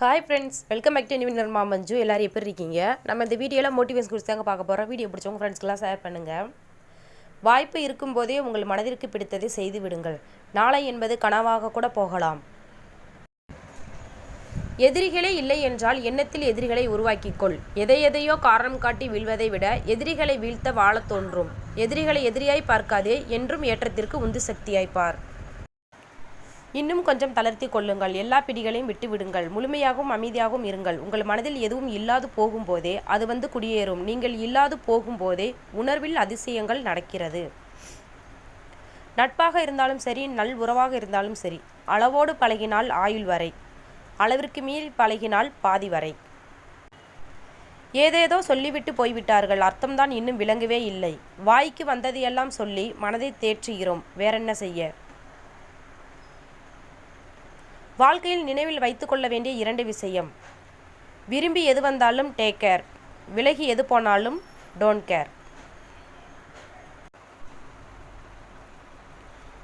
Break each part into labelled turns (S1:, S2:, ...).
S1: Hi friends welcome back to நிவினர் மாமஞ்சு எல்லாரும் எப்படி இருக்கீங்க? நம்ம இந்த வீடியோவில் மோட்டிவேஷன் குறித்து தாங்க பார்க்க போகிறோம் வீடியோ பிடிச்சவங்க ஃப்ரெண்ட்ஸ்க்கெலாம் ஷேர் பண்ணுங்கள் வாய்ப்பு இருக்கும்போதே உங்கள் மனதிற்கு பிடித்ததை செய்து விடுங்கள். நாளை என்பது கனவாக கூட போகலாம். எதிரிகளே இல்லை என்றால் எண்ணத்தில் எதிரிகளை உருவாக்கிக்கொள். எதை எதையோ காரணம் காட்டி வீழ்வதை விட எதிரிகளை வீழ்த்த வாழத் தோன்றும். எதிரிகளை எதிரியாய் பார்க்காதே என்றும் ஏற்றத்திற்கு உந்து சக்தியாய் பார். இன்னும் கொஞ்சம் தளர்த்தி கொள்ளுங்கள். எல்லா பிடிகளையும் விட்டுவிடுங்கள். முழுமையாகவும் அமைதியாகவும் இருங்கள். உங்கள் மனதில் எதுவும் இல்லாது போகும்போதே அது வந்து குடியேறும். நீங்கள் இல்லாது போகும்போதே உணர்வில் அதிசயங்கள் நடக்கிறது. நட்பாக இருந்தாலும் சரி நல் உறவாக இருந்தாலும் சரி அளவோடு பழகினால் ஆயுள் வரை அளவிற்கு மீறி பழகினால் பாதி வரை. ஏதேதோ சொல்லிவிட்டு போய்விட்டார்கள். அர்த்தம்தான் இன்னும் விளங்கவே இல்லை. வாய்க்கு வந்ததையெல்லாம் சொல்லி மனதை தேற்றுகிறோம். வேறென்ன செய்ய? வாழ்க்கையில் நினைவில் வைத்துக்கொள்ள வேண்டிய இரண்டு விஷயம். விரும்பி எது வந்தாலும் டேக் கேர் விலகி எது போனாலும் டோன்ட் கேர்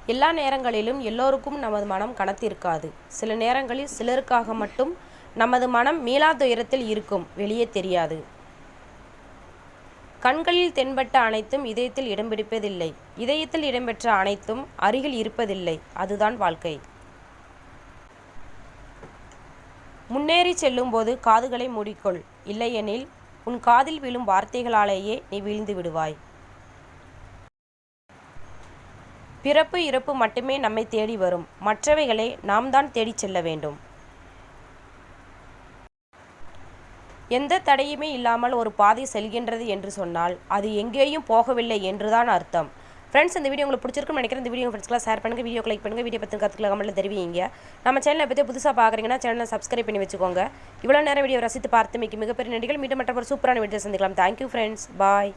S1: எல்லா நேரங்களிலும் எல்லோருக்கும் நமது மனம் கனத்திருக்காது சில நேரங்களில் சிலருக்காக மட்டும் நமது மனம் மீளா துயரத்தில் இருக்கும். வெளியே தெரியாது. கண்களில் தென்பட்ட அனைத்தும் இதயத்தில் இடம்பிடிப்பதில்லை. இதயத்தில் இடம்பெற்ற அனைத்தும் அருகில் இருப்பதில்லை. அதுதான் வாழ்க்கை. முன்னேறி செல்லும்போது காதுகளை மூடிக்கொள். இல்லையெனில் உன் காதில் விழும் வார்த்தைகளாலேயே நீ வீழ்ந்து விடுவாய். பிறப்பு இறப்பு மட்டுமே நம்மை தேடி வரும். மற்றவைகளை நாம் தான் தேடிச் செல்ல வேண்டும். எந்த தடையுமே இல்லாமல் ஒரு பாதை செல்கின்றது என்று சொன்னால் அது எங்கேயும் போகவில்லை என்றுதான் அர்த்தம். ஃப்ரெண்ட்ஸ் இந்த வீடியோ உங்களுக்கு பிடிச்சிருக்குன்னு நினைக்கிறேன். இந்த வீடியோ ஃப்ரெண்ட்ஸ்லாம் ஷேர் பண்ணுங்கள் வீடியோ லைக் பண்ணுங்கள் வீடியோ பற்றி கற்றுக்கலாம் கமெண்ட்டில் தெரிவிங்க. நம்ம சேனலை பற்றி புதுசாக பார்க்குறீங்கன்னா சேனலை சப்ஸ்கிரைப் பண்ணி வச்சுக்கோங்க. இவ்வளோ நேரம் வீடியோ ரசித்து பார்த்து மிக மிகப்பெரிய நடிகள் மீண்டும் மற்ற ஒரு சூப்பரான வீடியோ சந்திக்கலாம். Thank you friends bye